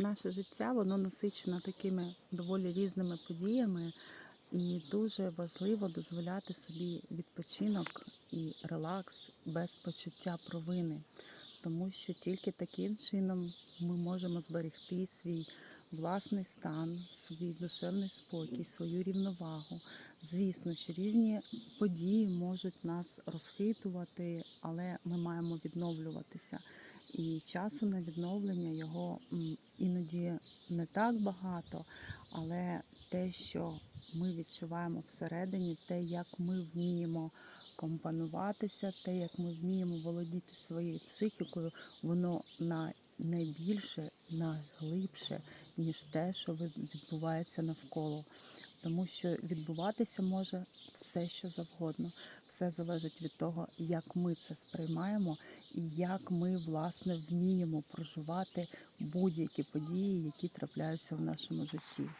Наше життя воно насичено такими доволі різними подіями, і дуже важливо дозволяти собі відпочинок і релакс без почуття провини, тому що тільки таким чином ми можемо зберегти свій власний стан, свій душевний спокій, свою рівновагу. Звісно, що різні події можуть нас розхитувати, але ми маємо відновлюватися. І часу на відновлення його не так багато, але те, що ми відчуваємо всередині, те, як ми вміємо компонуватися, те, як ми вміємо володіти своєю психікою, воно на найбільше, найглибше, ніж те, що відбувається навколо. Тому що відбуватися може все, що завгодно. Все залежить від того, як ми це сприймаємо і як ми власне вміємо проживати будь-які події, які трапляються в нашому житті.